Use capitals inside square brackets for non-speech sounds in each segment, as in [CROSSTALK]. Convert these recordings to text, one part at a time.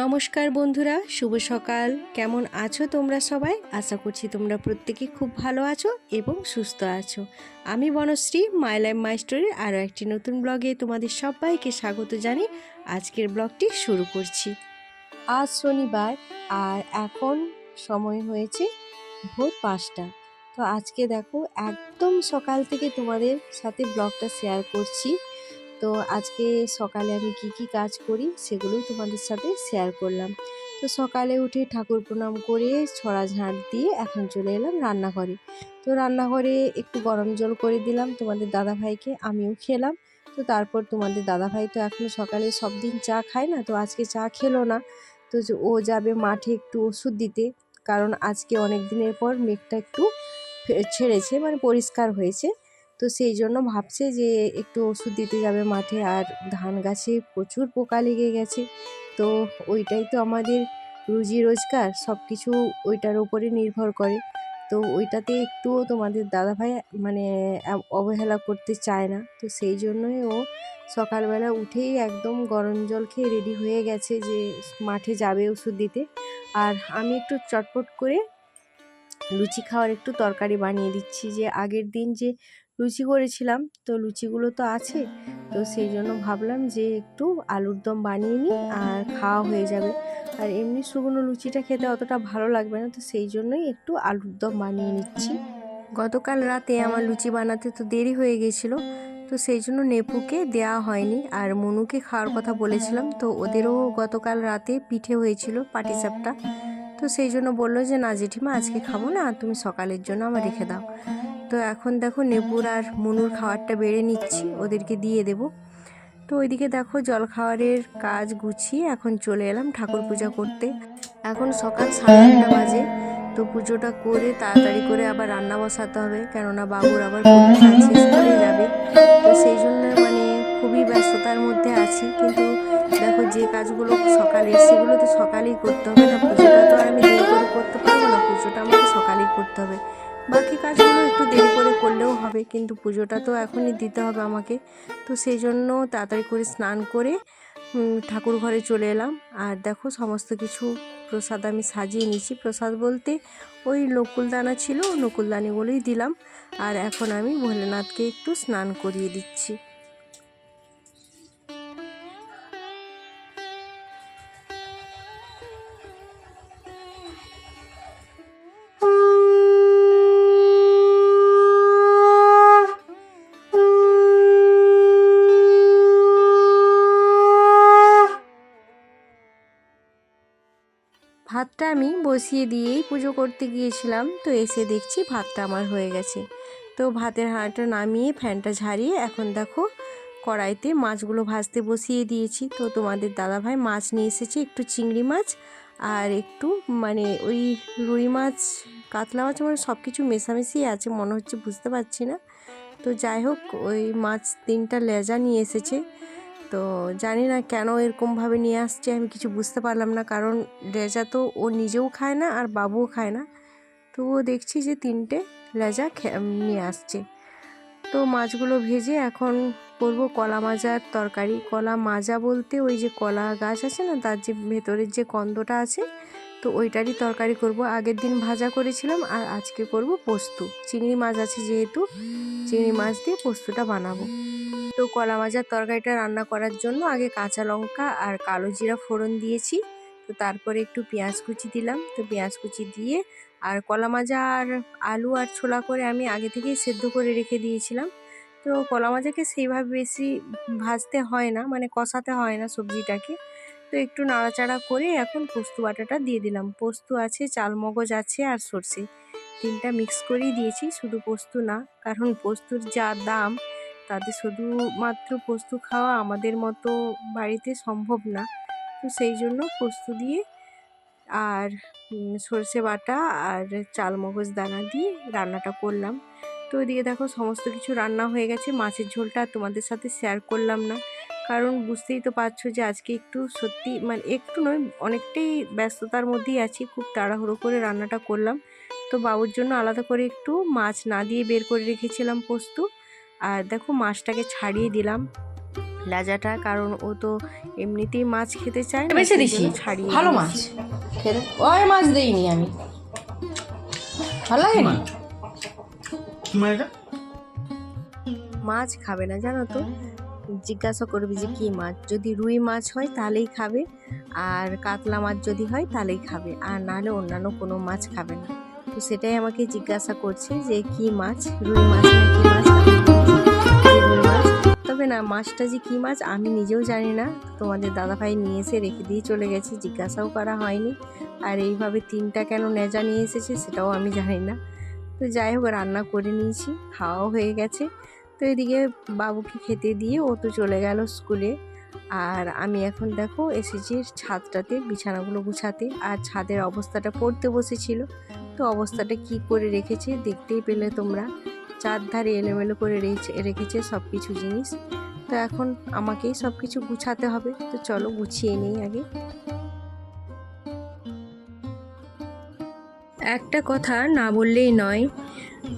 নমস্কার বন্ধুরা, শুভ সকাল। কেমন আছো তোমরা সবাই? আশা করছি তোমরা প্রত্যেকে খুব ভালো আছো এবং সুস্থ আছো। আমি বনশ্রী মাই লাইফ মাই স্টোরির আরও একটি নতুন ব্লগে তোমাদের সবাইকে স্বাগত জানি। আজকের ব্লগটি শুরু করছি। আজ শনিবার আর এখন সময় হয়েছে ভোর পাঁচটা। তো আজকে দেখো, একদম সকাল থেকে তোমাদের সাথে ব্লগটা শেয়ার করছি। তো আজকে সকালে আমি কি কি কাজ করি সেগুলোই তোমাদের সাথে শেয়ার করলাম। তো সকালে উঠে ঠাকুর প্রণাম করে ছড়া ঝাঁট দিয়ে এখন চলে এলাম রান্নাঘরে। তো রান্নাঘরে একটু গরম জল করে দিলাম তোমাদের দাদাভাইকে, আমিও খেলাম। তো তারপর তোমাদের দাদাভাই তো এখনও সকালে সব দিন চা খায় না, তো আজকে চা খেলো না। তো ও যাবে মাঠে একটু ওষুধ দিতে, কারণ আজকে অনেক দিনের পর মেঘটা একটু ছেড়েছে মানে পরিষ্কার হয়েছে। তো সেই জন্য ভাবছে যে একটু ওষুধ দিতে যাবে মাঠে আর ধান গাছে প্রচুর পোকা লেগে গেছে। তো ওইটাই তো আমাদের রুজি রোজগার সব কিছু ওইটার ওপরে নির্ভর করে। তো ওইটাতে একটুও তোমাদের দাদাভাই মানে অবহেলা করতে চায় না। তো সেই জন্যই ও সকালবেলা উঠেই একদম গরম জল খেয়ে রেডি হয়ে গেছে যে মাঠে যাবে ওষুধ দিতে। আর আমি একটু চটপট করে লুচি খাওয়ার একটু তরকারি বানিয়ে দিচ্ছি যে আগের দিন যে লুচি করেছিলাম। তো লুচিগুলো তো আছে। তো সেই জন্য ভাবলাম যে একটু আলুর দম বানিয়ে নিই আর খাওয়া হয়ে যাবে। আর এমনি শুকনো লুচিটা খেতে অতটা ভালো লাগবে না। তো সেই জন্যই একটু আলুর দম বানিয়ে নিচ্ছি। গতকাল রাতে আমার লুচি বানাতে তো দেরি হয়ে গেছিল। তো সেই জন্য নেপুকে দেওয়া হয়নি। আর মনুকে খাওয়ার কথা বলেছিলাম। তো ওদেরও গতকাল রাতে পিঠে হয়েছিল পাটিসাপটা। তো সেই জন্য বলল যে, না জেঠিমা, আজকে খাব না। তুমি সকালের জন্য আমার রেখে দাও। তো এখন দেখো নেপুর আর মনুর খাবারটা বেড়ে নিচ্ছি, ওদেরকে দিয়ে দেব। তো ওইদিকে দেখো জল খাওয়ারের কাজ গুছিয়ে এখন চলে এলাম ঠাকুর পূজা করতে। এখন সকাল সাড়ে আটটা বাজে, তো পুজোটা করে তাড়াতাড়ি করে আবার রান্না বসাতে হবে, কেননা বাবুর আবার আছে, স্কুলে যাবে। তো সেই জন্য মানে খুবই ব্যস্ততার মধ্যে আছি, কিন্তু দেখো যে কাজগুলো সকালে, সেগুলো তো সকালেই করতে হবে না পুজোটা তো আমি দেরি করে করতে পারব না, পুজোটা আমাকে সকালেই করতে হবে। বাকি কাজগুলো একটু দেরি করে করলেও হবে, কিন্তু পুজোটা তো এখনই দিতে হবে আমাকে। তো সেই জন্য তাড়াতাড়ি করে স্নান করে ঠাকুর ঘরে চলে এলাম। আর দেখো সমস্ত কিছু প্রসাদ আমি সাজিয়ে নিয়েছি। প্রসাদ বলতে ওই নকুলদানা ছিল, নকুলদানিগুলোই দিলাম। আর এখন আমি ভোলেনাথকে একটু স্নান করিয়ে দিচ্ছি। ভাতটা আমি বসিয়ে দিয়েই পুজো করতে গিয়েছিলাম, তো এসে দেখছি ভাতটা আমার হয়ে গেছে। তো ভাতের হাঁড়িটা নামিয়ে ফ্যানটা ঝাড়িয়ে এখন দেখো কড়াইতে মাছগুলো ভাজতে বসিয়ে দিয়েছি। তো তোমাদের দাদাভাই মাছ নিয়ে এসেছে, একটু চিংড়ি মাছ আর একটু মানে ওই রুই মাছ, কাতলা মাছ মানে সব কিছু মেশামেশি আছে, মনে হচ্ছে বুঝতে পারছি না। তো যাই হোক, ওই মাছ তিনটা লেজা নিয়ে এসেছে। তো জানি না কেন এরকমভাবে নিয়ে আসছে, আমি কিছু বুঝতে পারলাম না। কারণ লেজা তো ও নিজেও খায় না আর বাবুও খায় না। তো ও দেখছি যে তিনটে লেজা নিয়ে আসছে। তো মাছগুলো ভেজে এখন করব কলা মাজার তরকারি। কলা মাজা বলতে ওই যে কলা গাছ আছে না, তার যে ভেতরের যে কন্দটা আছে তো ওইটারই তরকারি করব। আগের দিন ভাজা করেছিলাম আর আজকে করব পোস্ত। চিংড়ি মাছ আছে যেহেতু, চিংড়ি মাছ দিয়ে পোস্তটা বানাবো। তো কলা মাজার তরকারিটা রান্না করার জন্য আগে কাঁচা লঙ্কা আর কালো জিরা ফোড়ন দিয়েছি। তো তারপরে একটু পেঁয়াজ কুচি দিলাম। তো পেঁয়াজ কুচি দিয়ে আর কলা মাজা আর আলু আর ছোলা করে আমি আগে থেকেই সেদ্ধ করে রেখে দিয়েছিলাম। তো কলা মাজাকে সেইভাবে বেশি ভাজতে হয় না মানে কষাতে হয় না সবজিটাকে। তো একটু নাড়াচাড়া করে এখন পোস্ত বাটাটা দিয়ে দিলাম। পোস্ত আছে চাল মগজ আছে আর সর্ষে। তিনটা মিক্স করেই দিয়েছি, শুধু পোস্ত না, কারণ পোস্তর যা দাম, তাতে শুধুমাত্র পোস্ত খাওয়া আমাদের মতো বাড়িতে সম্ভব না। তো সেই জন্য পোস্ত দিয়ে আর সর্ষে বাটা আর চাল মগজ দানা দিয়ে রান্নাটা করলাম। তো ওইদিকে দেখো, সমস্ত কিছু রান্না হয়ে গেছে। মাছের ঝোলটা তোমাদের সাথে শেয়ার করলাম না। কারণ বুঝতেই তো পারছ যে আজকে একটু সত্যি মানে একটু নয় অনেকটাই ব্যস্ততার মধ্যেই আছি খুব তাড়াহুড়ো করে রান্নাটা করলাম। তো বাবুর জন্য আলাদা করে একটু মাছ না দিয়ে বের করে রেখেছিলাম পোস্ত। আর দেখো মাছটাকে ছাড়িয়ে দিলাম লাজাটা কারণ ও তো এমনিতেই মাছ খেতে চায় না বেছে দিছি ছাড়িয়ে ভালো মাছ। খেতে ওই মাছ দেইনি আমি। ভালো লাগেনি মাছ খাবে না জানো তো? জিজ্ঞাসা করবি যে কি মাছ? যদি রুই মাছ হয় তাহলেই খাবে, আর কাতলা মাছ যদি হয় তাহলেই খাবে, আর নাহলে অন্যান্য কোনো মাছ খাবে না। তো সেটাই আমাকে জিজ্ঞাসা করছে যে কি মাছ? রুই মাছ কি মাছ? তবে না, মাছটা যে কি মাছ আমি নিজেও জানি না। তোমাদের দাদাভাই নিয়ে এসে রেখে দিয়ে চলে গেছে, জিজ্ঞাসাও করা হয়নি। আর এইভাবে তিনটা কেন নেজা নিয়ে এসেছে সেটাও আমি জানি না। তো যাই হোক, রান্না করে নিয়েছি, খাওয়াও হয়ে গেছে। তো এদিকে বাবুকে খেতে দিয়ে ও তো চলে গেল স্কুলে। আর আমি এখন দেখো এসেছি ছাদটাতে, বিছানাগুলো গুছাতে। আর ছাদের অবস্থাটা পড়তে বসেছিল। তো অবস্থাটা কি করে রেখেছে দেখতেই পেলে তোমরা। চারধারে এলোমেলো করে রেখেছে রেখেছে সব কিছু জিনিস। তো এখন আমাকেই সব কিছু গুছাতে হবে। তো চলো গুছিয়ে নিই আগে। একটা কথা না বললেই নয়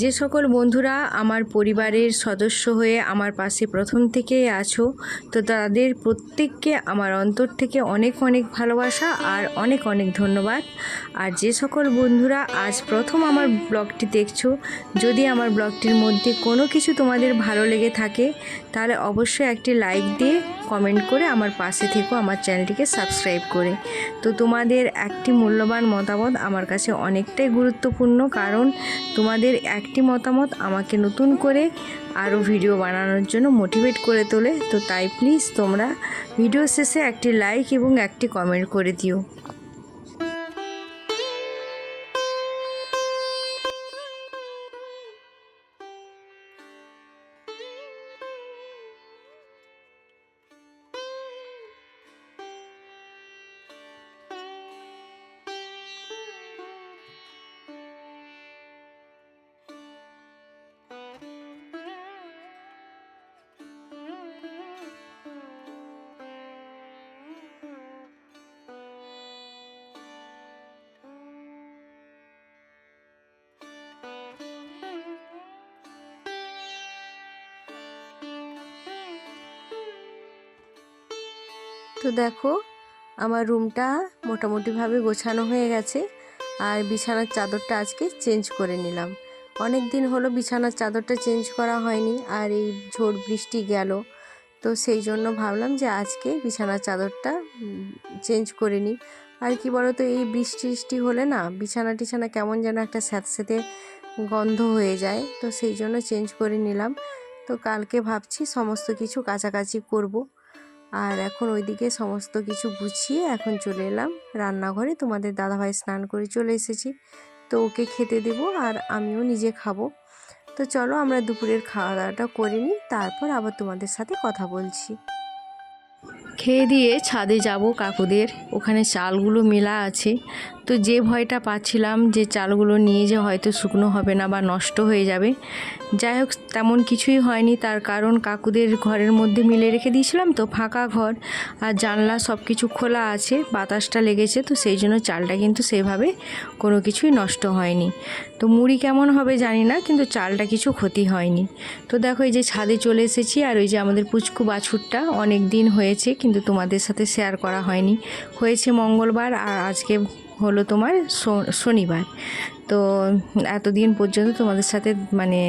যে সকল বন্ধুরা আমার পরিবারের সদস্য হয়ে আমার পাশে প্রথম থেকে আছো, তো তাদের প্রত্যেককে আমার অন্তর থেকে অনেক অনেক ভালোবাসা আর অনেক অনেক ধন্যবাদ। আর যে সকল বন্ধুরা আজ প্রথম আমার ব্লগটি দেখছ, যদি আমার ব্লগটির মধ্যে কোনো কিছু তোমাদের ভালো লেগে থাকে, তাহলে অবশ্যই একটি লাইক দিয়ে কমেন্ট করে আমার পাশে থেকো, আমার চ্যানেলটিকে সাবস্ক্রাইব করে। তো তোমাদের একটি মূল্যবান মতামত আমার কাছে অনেকটাই গুরুত্বপূর্ণ, কারণ তোমাদের একটি মতামত আমাকে নতুন করে আরও ভিডিও বানানোর জন্য মোটিভেট করে তোলে। তো তাই প্লিজ তোমরা ভিডিও শেষে একটি লাইক এবং একটি কমেন্ট করে দিও। তো দেখো, আমার রুমটা মোটামুটিভাবে গোছানো হয়ে গেছে আর বিছানার চাদরটা আজকে চেঞ্জ করে নিলাম। অনেক দিন হলো বিছানার চাদরটা চেঞ্জ করা হয়নি আর এই ঝড় বৃষ্টি গেল। তো সেই জন্য ভাবলাম যে আজকে বিছানার চাদরটা চেঞ্জ করে নিই। আর কি বলো তো এই বৃষ্টি বৃষ্টি হলে না বিছানা টিছানা কেমন যেন একটা স্যাঁতস্যাঁতে গন্ধ হয়ে যায়। তো সেই জন্য চেঞ্জ করে নিলাম। তো কালকে ভাবছি সমস্ত কিছু কাছাকাছি করব। আর এখন ওইদিকে সমস্ত কিছু গুছিয়ে এখন চলে এলাম। রান্নাঘরে তোমাদের দাদাভাই স্নান করে চলে এসেছি। তো ওকে খেতে দেব আর আমিও নিজে খাব। তো চলো আমরা দুপুরের খাওয়া দাওয়াটা করে নিই, তারপর আবার তোমাদের সাথে কথা বলছি। খেয়ে দিয়ে ছাদে যাব কাকুদের। ওখানে চালগুলো মেলা আছে। তো যে ভয়টা পাচ্ছিলাম যে চালগুলো নিয়ে যে হয়তো শুকনো হবে না বা নষ্ট হয়ে যাবে, যাই হোক তেমন কিছুই হয়নি। তার কারণ কাকুদের ঘরের মধ্যে মিলে রেখে দিয়েছিলাম তো ফাঁকা ঘর আর জানলা সব কিছু খোলা আছে, বাতাসটা লেগেছে তো সেই জন্য চালটা কিন্তু সেভাবে কোনো কিছুই নষ্ট হয়নি। তো মুড়ি কেমন হবে জানি না কিন্তু চালটা কিছু ক্ষতি হয়নি। তো দেখো এই যে ছাদে চলে এসেছি আর ওই যে আমাদের পুচকু বাছুরটা অনেক দিন হয়েছে কিন্তু তোমাদের সাথে শেয়ার করা হয়নি। হয়েছে মঙ্গলবার আর আজকে হলো তোমার শনিবার। তো এতদিন পর্যন্ত তোমাদের সাথে মানে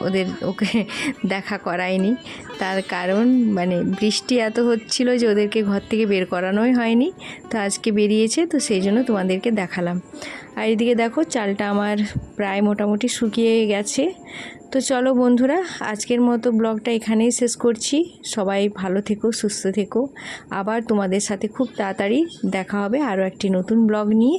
ওদের ওকে [LAUGHS] দেখা করায়নি তার কারণ মানে বৃষ্টি এত হচ্ছিল যে ওদেরকে ঘর থেকে বের করানোই হয়নি। তো আজকে বেরিয়েছে, তো সেই জন্য তোমাদেরকে দেখালাম। আর এদিকে দেখো, চালটা আমার প্রায় মোটামুটি শুকিয়ে গেছে। তো চলো বন্ধুরা, আজকের মতো ব্লগটা এখানেই শেষ করছি। সবাই ভালো থেকো, সুস্থ থেকো। আবার তোমাদের সাথে খুব তাড়াতাড়ি দেখা হবে আরও একটি নতুন ব্লগ নিয়ে।